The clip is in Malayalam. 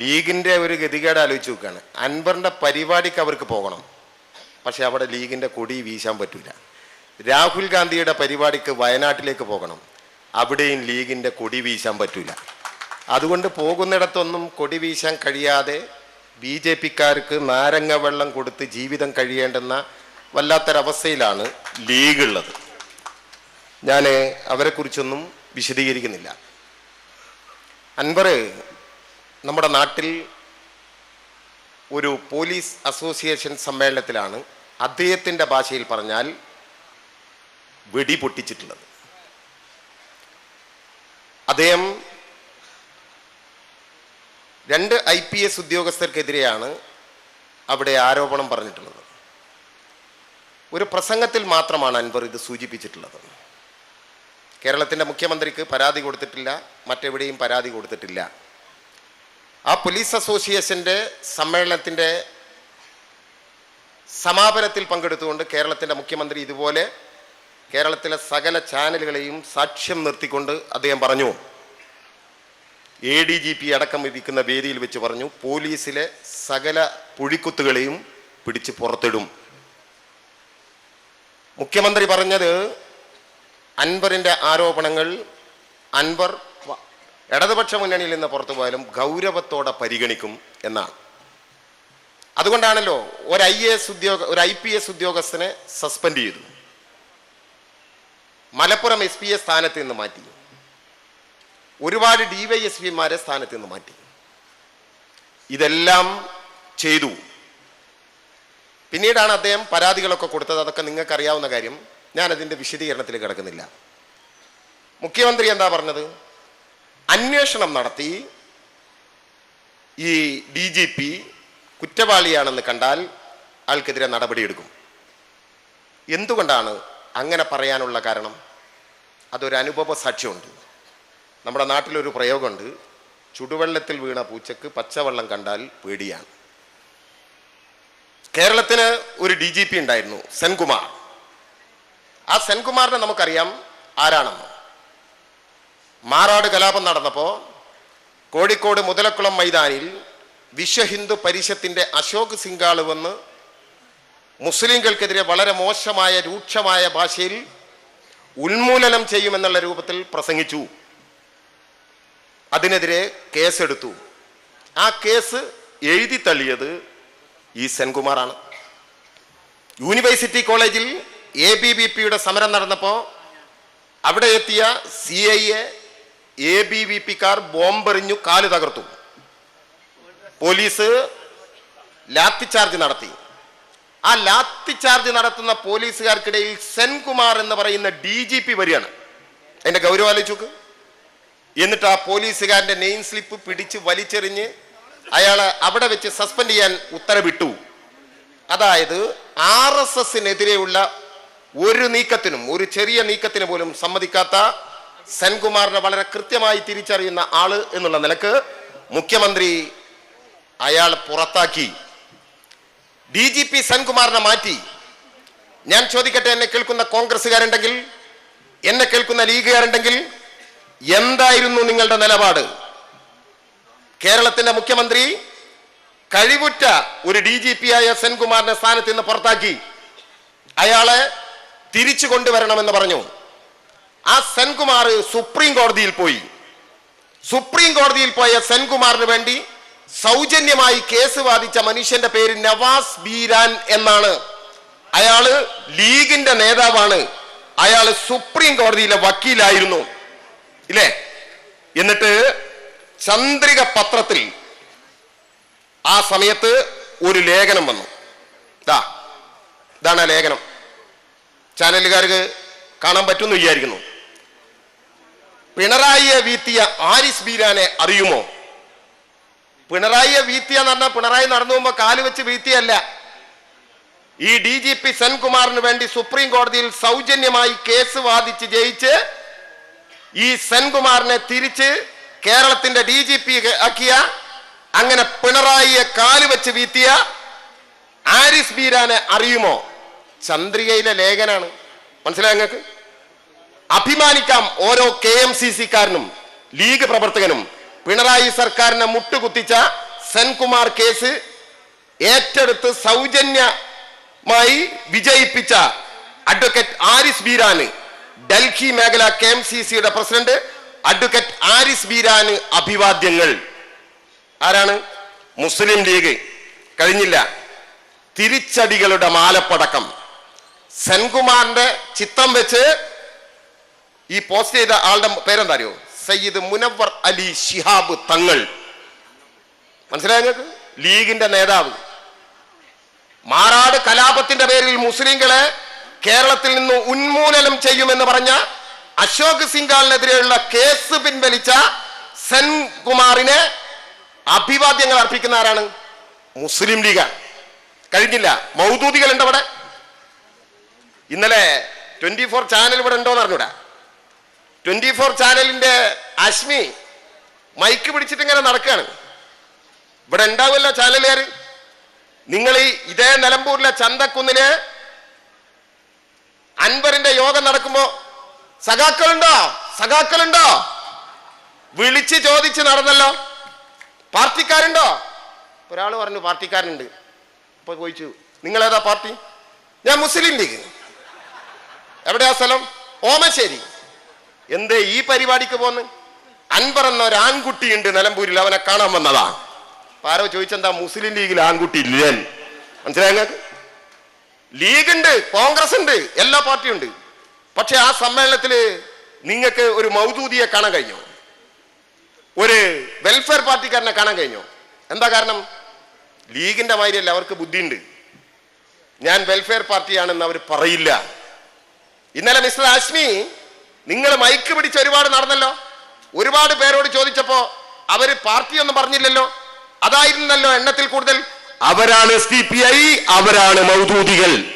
ലീഗിന്റെ ഒരു ഗതികേട് ആലോചിച്ച് നോക്കുകയാണ് അൻവറിന്റെ പരിപാടിക്ക് അവർക്ക് പോകണം. പക്ഷേ അവിടെ ലീഗിന്റെ കൊടി വീശാൻ പറ്റില്ല രാഹുൽ ഗാന്ധിയുടെ പരിപാടിക്ക് വയനാട്ടിലേക്ക് പോകണം. അവിടെയും ലീഗിന്റെ കൊടി വീശാൻ പറ്റില്ല അതുകൊണ്ട് പോകുന്നിടത്തൊന്നും കൊടി വീശാൻ കഴിയാതെ ബി ജെ പിക്കാർക്ക് നാരങ്ങ വെള്ളം കൊടുത്ത് ജീവിതം കഴിയേണ്ടുന്ന വല്ലാത്തൊരവസ്ഥയിലാണ് ലീഗ് ഉള്ളത് ഞാൻ അവരെക്കുറിച്ചൊന്നും വിശദീകരിക്കുന്നില്ല. അൻവർ നമ്മുടെ നാട്ടിൽ ഒരു പോലീസ് അസോസിയേഷൻ സമ്മേളനത്തിലാണ് അദ്ദേഹത്തിന്റെ ഭാഷയിൽ പറഞ്ഞാൽ വെടി പൊട്ടിച്ചിട്ടുള്ളത്. അദ്ദേഹം രണ്ട് ഐ പി എസ് ഉദ്യോഗസ്ഥർക്കെതിരെയാണ് അവിടെ ആരോപണം പറഞ്ഞിട്ടുള്ളത്. ഒരു പ്രസംഗത്തിൽ മാത്രമാണ് അൻവർ ഇത് സൂചിപ്പിച്ചിട്ടുള്ളത്. കേരളത്തിന്റെ മുഖ്യമന്ത്രിക്ക് പരാതി കൊടുത്തിട്ടില്ല മറ്റെവിടെയും പരാതി കൊടുത്തിട്ടില്ല. ആ പോലീസ് അസോസിയേഷന്റെ സമ്മേളനത്തിന്റെ സമാപനത്തിൽ പങ്കെടുത്തുകൊണ്ട് കേരളത്തിന്റെ മുഖ്യമന്ത്രി ഇതുപോലെ കേരളത്തിലെ സകല ചാനലുകളെയും സാക്ഷ്യം നിർത്തിക്കൊണ്ട് അദ്ദേഹം പറഞ്ഞു. എ ഡി ജി പി അടക്കം ഇരിക്കുന്ന വേദിയിൽ വെച്ച് പറഞ്ഞു പോലീസിലെ സകല പുഴിക്കുത്തുകളെയും പിടിച്ച് പുറത്തിടും. മുഖ്യമന്ത്രി പറഞ്ഞത് അൻവറിന്റെ ആരോപണങ്ങൾ അൻവർ ഇടതുപക്ഷ മുന്നണിയിൽ നിന്ന് പുറത്തു പോയാലും ഗൗരവത്തോടെ പരിഗണിക്കും എന്നാണ്. അതുകൊണ്ടാണല്ലോ ഒരു ഐ എസ് ഉദ്യോഗ ഒരു ഐ പി എസ് ഉദ്യോഗസ്ഥനെ സസ്പെൻഡ് ചെയ്തു. മലപ്പുറം എസ് പി എ സ്ഥാനത്ത് നിന്ന് മാറ്റി. ഒരുപാട് ഡിവൈഎസ്പിമാരെ സ്ഥാനത്ത് നിന്ന് മാറ്റി. ഇതെല്ലാം ചെയ്തു. പിന്നീടാണ് അദ്ദേഹം പരാതികളൊക്കെ കൊടുത്തത്. അതൊക്കെ നിങ്ങൾക്കറിയാവുന്ന കാര്യം. ഞാൻ അതിന്റെ വിശദീകരണത്തിൽ കിടക്കുന്നില്ല. മുഖ്യമന്ത്രി എന്താ പറഞ്ഞത്? അന്വേഷണം നടത്തി. ഈ ഡി ജി പി കുറ്റവാളിയാണെന്ന് കണ്ടാൽ ആൾക്കെതിരെ നടപടിയെടുക്കും. എന്തുകൊണ്ടാണ് അങ്ങനെ പറയാനുള്ള കാരണം? അതൊരു അനുഭവ സാക്ഷ്യമുണ്ട്. നമ്മുടെ നാട്ടിലൊരു പ്രയോഗമുണ്ട്. ചുടുവെള്ളത്തിൽ വീണ പൂച്ചക്ക് പച്ചവെള്ളം കണ്ടാൽ പേടിയാണ്. കേരളത്തിന് ഒരു ഡി ജി പി ഉണ്ടായിരുന്നു സെൻകുമാർ. ആ സെൻകുമാറിനെ നമുക്കറിയാം ആരാണെന്ന്. മാറാട് കലാപം നടന്നപ്പോൾ കോഴിക്കോട് മുതലക്കുളം മൈതാനിൽ വിശ്വഹിന്ദു പരിഷത്തിന്റെ അശോക് സിംഗാൾ വന്ന് മുസ്ലിംകൾക്കെതിരെ വളരെ മോശമായ രൂക്ഷമായ ഭാഷയിൽ ഉന്മൂലനം ചെയ്യുമെന്നുള്ള രൂപത്തിൽ പ്രസംഗിച്ചു. അതിനെതിരെ കേസെടുത്തു. ആ കേസ് എഴുതി തള്ളിയത് ഈ സെൻകുമാറാണ്. യൂണിവേഴ്സിറ്റി കോളേജിൽ എ ബി ബി പിയുടെ സമരം നടന്നപ്പോൾ അവിടെ എത്തിയ C I A A B V പിക്കാർ ബോംബെറിഞ്ഞു കാൽ തകർത്തു. പോലീസ് ലാത്തി ചാർജ് നടത്തി. ആ ലാത്തി ചാർജ് നടത്തുന്ന പോലീസുകാർക്കിടയിൽ സെൻകുമാർ എന്ന് പറയുന്ന ഡി ജി പി വരികയാണ്. എന്റെ ഗൗരവാലോചിച്ചോക്ക് എന്നിട്ട് ആ പോലീസുകാരന്റെ നെയിം സ്ലിപ്പ് പിടിച്ച് വലിച്ചെറിഞ്ഞ് അയാളെ അവിടെ വെച്ച് സസ്പെൻഡ് ചെയ്യാൻ ഉത്തരവിട്ടു. അതായത് ആർ എസ് എസിനെതിരെയുള്ള ഒരു നീക്കത്തിനും ഒരു ചെറിയ നീക്കത്തിന് പോലും സമ്മതിക്കാത്ത സെൻകുമാറിനെ വളരെ കൃത്യമായി തിരിച്ചറിയുന്ന ആൾ എന്നുള്ള നിലയ്ക്ക് മുഖ്യമന്ത്രി അയാൾ പുറത്താക്കി. ഡി ജി പി സെൻകുമാറിനെ മാറ്റി. ഞാൻ ചോദിക്കട്ടെ എന്നെ കേൾക്കുന്ന കോൺഗ്രസ്സുകാരുണ്ടെങ്കിൽ എന്നെ കേൾക്കുന്ന ലീഗുകാരുണ്ടെങ്കിൽ എന്തായിരുന്നു നിങ്ങളുടെ നിലപാട്? കേരളത്തിന്റെ മുഖ്യമന്ത്രി കഴിവുറ്റ ഒരു ഡി ജി പി ആയ സെൻകുമാറിന്റെ സ്ഥാനത്ത് നിന്ന് പുറത്താക്കി. അയാളെ തിരിച്ചു കൊണ്ടുവരണമെന്ന് പറഞ്ഞു. ആ സെൻകുമാർ സുപ്രീം കോടതിയിൽ പോയി. സുപ്രീം കോടതിയിൽ പോയ സെൻകുമാറിന് വേണ്ടി സൗജന്യമായി കേസ് വാദിച്ച മനുഷ്യന്റെ പേര് നവാസ് ബീരാൻ എന്നാണ്. അയാൾ ലീഗിന്റെ നേതാവാണ്. അയാൾ സുപ്രീം കോടതിയിലെ വക്കീലായിരുന്നു. ഇല്ലേ? എന്നിട്ട് ചന്ദ്രിക പത്രത്തിൽ ആ സമയത്ത് ഒരു ലേഖനം വന്നു. ഇതാ ഇതാണ് ആ ലേഖനം. ചാനലുകാർക്ക് കാണാൻ പറ്റുമെന്ന് വിചാരിക്കുന്നു. പിണറായിയെ വീത്തിയ ആരിസ് ബീരാനെ അറിയുമോ? പിണറായിയെ വീത്തിയ എന്ന് പറഞ്ഞാൽ പിണറായി നടന്നു പോകുമ്പോ കാൽ വെച്ച് വീത്തിയല്ല ഈ ഡി ജി പി സെൻകുമാറിന് വേണ്ടി സുപ്രീം കോടതിയിൽ സൗജന്യമായി കേസ് വാദിച്ച് ജയിച്ച് ഈ സെൻകുമാറിനെ തിരിച്ച് കേരളത്തിന്റെ ഡി ജി പി ആക്കിയ അങ്ങനെ പിണറായിയെ കാൽ വെച്ച് വീത്തിയ ആരിസ് ബീരാനെ അറിയുമോ? ചന്ദ്രികയിലെ ലേഖനാണ്. മനസ്സിലായി നിങ്ങൾക്ക്? അഭിമാനിക്കാം ഓരോ കെ എം സി സിക്കാരനും ലീഗ് പ്രവർത്തകനും. പിണറായി സർക്കാരിനെ മുട്ടുകുത്തിച്ച സെൻകുമാർ കേസ് ഏറ്റെടുത്ത് സൗജന്യമായി വിജയിപ്പിച്ച അഡ്വക്കേറ്റ് ആരിസ് ബീരാന് ഡൽഹി മേഖല കെ എം സി സിയുടെ പ്രസിഡന്റ് അഡ്വക്കേറ്റ് ആരിസ് ബീരാന് അഭിവാദ്യങ്ങൾ. ആരാണ്? Muslim League. കഴിഞ്ഞില്ല. തിരിച്ചടികളുടെ മാലപ്പടക്കം. സെൻകുമാറിന്റെ ചിത്രം വെച്ച് ഈ പോസ്റ്റ് ചെയ്ത ആളുടെ പേരെന്താ അറിയോ സയ്യിദ് മുനവർ അലി ഷിഹാബ് തങ്ങൾ. മനസ്സിലായ നിങ്ങൾക്ക്? ലീഗിന്റെ നേതാവ്. മാറാട് കലാപത്തിന്റെ പേരിൽ മുസ്ലിങ്ങളെ കേരളത്തിൽ നിന്ന് ഉന്മൂലനം ചെയ്യുമെന്ന് പറഞ്ഞ അശോക് സിംഗാളിനെതിരെയുള്ള കേസ് പിൻവലിച്ച സെൻകുമാറിനെ അഭിവാദ്യങ്ങൾ അർപ്പിക്കുന്ന ആരാണ്? മുസ്ലിം ലീഗ് കഴിഞ്ഞില്ല. മൗദൂദികൾ അവിടെ ഇന്നലെ ട്വന്റി ഫോർ ചാനൽ ഇവിടെ ഉണ്ടോ എന്ന് അറിഞ്ഞൂടാ. ട്വന്റി ഫോർ ചാനലിന്റെ അശ്മി മൈക്ക് പിടിച്ചിട്ട് ഇങ്ങനെ നടക്കുകയാണ് ഇവിടെ ഉണ്ടാവുമല്ലോ ചാനലുകാർ. നിങ്ങൾ ഈ ഇതേ നിലമ്പൂരിലെ ചന്തക്കുന്നിൽ അൻവറിന്റെ യോഗം നടക്കുമ്പോ സഖാക്കളുണ്ടോ? സഖാക്കളുണ്ടോ? വിളിച്ച് ചോദിച്ച് നടന്നല്ലോ. പാർട്ടിക്കാരുണ്ടോ? ഒരാൾ പറഞ്ഞു പാർട്ടിക്കാരുണ്ട്. അപ്പൊ ചോദിച്ചു ഏതാ പാർട്ടി? ഞാൻ മുസ്ലിം ലീഗ്. എവിടെയാ സ്ഥലം? ഓമശ്ശേരി. എന്തേ ഈ പരിപാടിക്ക് പോന്ന്? അൻപർ എന്ന ഒരു ആൺകുട്ടിയുണ്ട് നിലമ്പൂരിൽ അവനെ കാണാൻ വന്നതാ. ആരോ ചോദിച്ചെന്താ മുസ്ലിം ലീഗിൽ ആൺകുട്ടി ഇല്ലേ? മനസ്സിലായ ലീഗ് ഉണ്ട് കോൺഗ്രസ് ഉണ്ട് എല്ലാ പാർട്ടിയും ഉണ്ട് പക്ഷെ ആ സമ്മേളനത്തിൽ നിങ്ങൾക്ക് ഒരു മൗദൂദിയെ കാണാൻ കഴിഞ്ഞോ? ഒരു വെൽഫെയർ പാർട്ടിക്കാരനെ കാണാൻ കഴിഞ്ഞോ? എന്താ കാരണം? ലീഗിന്റെ മാതിരിയല്ല അവർക്ക് ബുദ്ധിയുണ്ട്. ഞാൻ വെൽഫെയർ പാർട്ടിയാണെന്ന് അവർ പറയില്ല. ഇന്നലെ മിസ്റ്റർ ആശ്മി നിങ്ങൾ മൈക്ക് പിടിച്ച് ഒരുപാട് നടന്നല്ലോ. ഒരുപാട് പേരോട് ചോദിച്ചപ്പോ അവർ പാർട്ടിയൊന്നും പറഞ്ഞില്ലല്ലോ. അതായിരുന്നല്ലോ എണ്ണത്തിൽ കൂടുതൽ. അവരാണ് സി പി ഐ അവരാണ് മൗദൂദികൾ.